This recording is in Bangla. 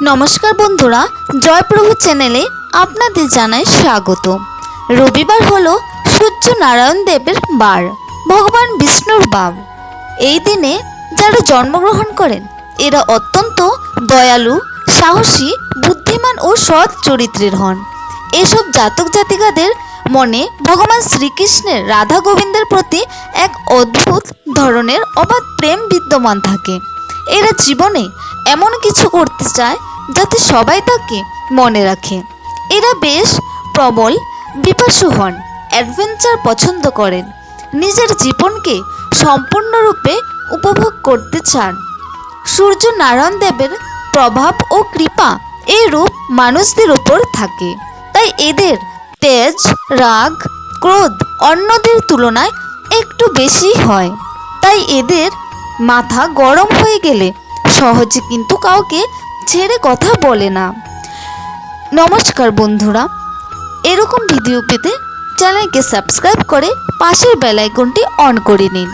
নমস্কার বন্ধুরা, জয়প্রভু চ্যানেলে আপনাদের জানাই স্বাগত। রবিবার হলো সূর্য নারায়ণ দেবের বার, ভগবান বিষ্ণুর বার এই দিনে যারা জন্মগ্রহণ করেন, এরা অত্যন্ত দয়ালু, সাহসী, বুদ্ধিমান ও সৎ চরিত্রের হন। এসব জাতক জাতিকাদের মনে ভগবান শ্রীকৃষ্ণের রাধা গোবিন্দের প্রতি এক অদ্ভুত ধরনের অবাধ প্রেম বিদ্যমান থাকে। এরা জীবনে এমন কিছু করতে চায় যাতে সবাই তাকে মনে রাখে। এরা বেশ প্রবল বিপাসু হন অ্যাডভেঞ্চার পছন্দ করেন, নিজের জীবনকে সম্পূর্ণরূপে উপভোগ করতে চান। সূর্য নারায়ণ দেবের প্রভাব ও কৃপা এই রূপ মানুষদের উপর থাকে। তাই এদের তেজ, রাগ, ক্রোধ অন্যদের তুলনায় একটু বেশি হয়। তাই এদের মাথা গরম হয়ে গেলে সহজে কিন্তু কাউকে ছেড়ে কথা বলে না। নমস্কার বন্ধুরা, এরকম ভিডিও পেতে চ্যানেলকে সাবস্ক্রাইব করে পাশের বেল আইকনটি অন করে নিন।